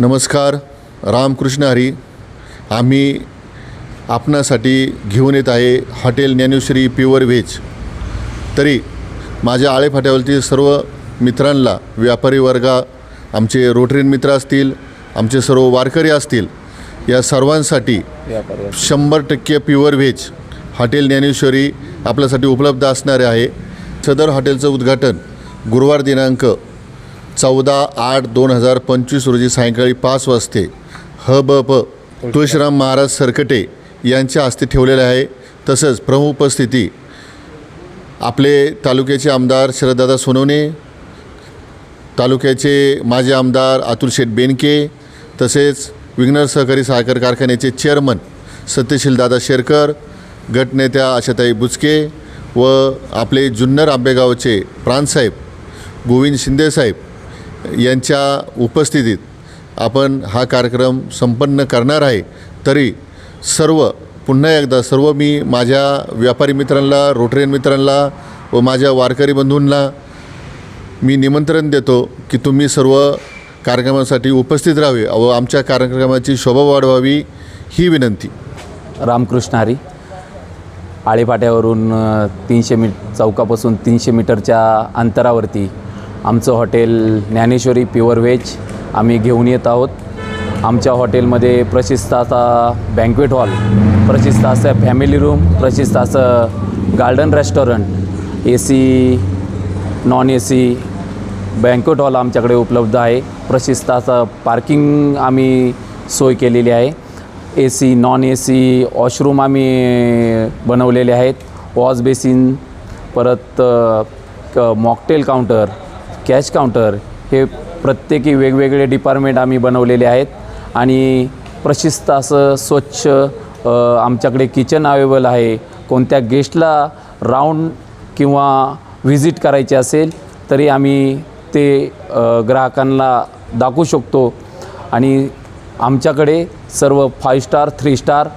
नमस्कार रामकृष्ण हरी. आम्ही आपणासाठी घेऊन येत आहे हॉटेल ज्ञानेश्वरी प्युअर व्हेज. तरी माझ्या आळेफाट्यावरती सर्व मित्रांना व्यापारी वर्गा आमचे रोटरीन मित्र असतील आमचे सर्व वारकरी असतील या सर्वांसाठी शंभर टक्के प्युअर व्हेज हॉटेल ज्ञानेश्वरी आपल्यासाठी उपलब्ध असणारे आहे. सदर हॉटेलचं उद्घाटन गुरुवार दिनांक चौदा आठ दोन हजार पंचवीस रोजी सायंकाळी पाच वाजते. ह ब प तुळशीराम महाराज सरकटे यांच्या हस्ते ठेवलेले आहे. तसंच प्रमुख उपस्थिती आपले तालुक्याचे आमदार शरददादा सोनवणे तालुक्याचे माजी आमदार अतुल शेठ बेनके तसेच विघ्नर सहकारी साखर कारखान्याचे चेअरमन सत्यशील दादा शेरकर गटनेत्या आशाताई बुचके व आपले जुन्नर आंबेगावचे प्रांतसाहेब गोविंद शिंदेसाहेब यांच्या उपस्थितीत आपण हा कार्यक्रम संपन्न करणार आहे तरी सर्व पुन्हा एकदा सर्व मी माझ्या व्यापारी मित्रांना रोटरीयन मित्रांना व माझ्या वारकरी बंधूंना मी निमंत्रण देतो की तुम्ही सर्व कार्यक्रमासाठी उपस्थित राहावे व आमच्या कार्यक्रमाची शोभा वाढवावी ही विनंती. रामकृष्ण हरी. आळेफाट्यावरून तीनशे मी चौकापासून तीनशे मीटरच्या अंतरावरती आमचं हॉटेल ज्ञानेश्वरी प्युअर व्हेज आम्ही घेऊन येत आहोत. आमच्या हॉटेलमध्ये प्रशिस्त असा बँक्वेट हॉल प्रशिस्त असं फॅमिली रूम प्रशिस्त असं garden restaurant A C non A C banquet hall आमच्याकडे उपलब्ध आहे. प्रशिस्त असं पार्किंग आम्ही सोय केलेली आहे. A C non A C washroom आम्ही बनवलेले आहेत. वॉश बेसिन परत मॉकटेल काउंटर कॅश काउंटर हे प्रत्येकी वेगवेगळे डिपार्टमेंट आम्ही बनवलेले आहेत. आणि प्रशिस्त असं स्वच्छ आमच्याकडे किचन अवेलेबल आहे. कोणत्या गेस्टला राऊंड किंवा व्हिजिट करायची असेल तरी आम्ही ते ग्राहकांना दाखवू शकतो. आणि आमच्याकडे सर्व five star three star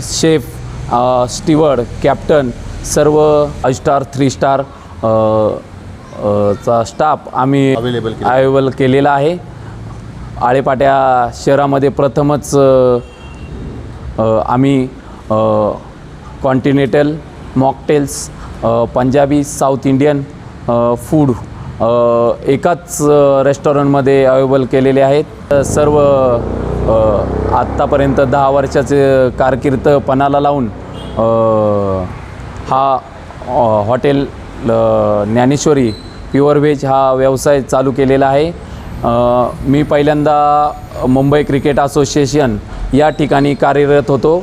chef steward captain सर्व फाईव्ह स्टार थ्री स्टार चा स्टाफ आम्ही केलेला. अवेलेबल केलेला आहे आळेपाट्या शहरामध्ये प्रथमच अ, आम्ही continental mocktails Punjabi South Indian food अ, एकाच अ, रेस्टॉरंटमध्ये अवेलेबल केलेले आहेत अ, सर्व अ, आत्तापर्यंत दहा वर्षाचे कारकीर्द पणाला लावून अ, हा अ, हॉटेल अ, ज्ञानेश्वरी प्युअर व्हेज हा व्यवसाय चालू केलेला आहे. मी पहिल्यांदा मुंबई क्रिकेट असोसिएशन या ठिकाणी कार्यरत होतो.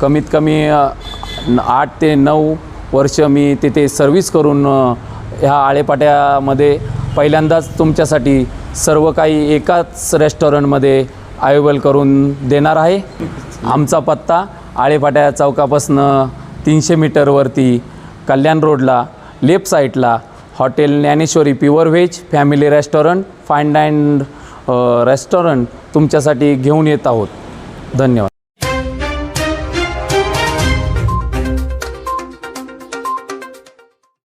कमीत कमी आठ ते नऊ वर्ष मी तिथे सर्व्हिस करून ह्या आळेपाट्यामध्ये पहिल्यांदाच तुमच्यासाठी सर्व काही एकाच रेस्टॉरंटमध्ये अवेलेबल करून देणार आहे. आमचा पत्ता आळेपाट्या चौकापासनं तीनशे मीटरवरती कल्याण रोडला लेफ्ट साईडला hotel Dnyaneshwari pure veg family restaurant fine dine restaurant तुमच्यासाठी घेऊन येत आहोत. धन्यवाद.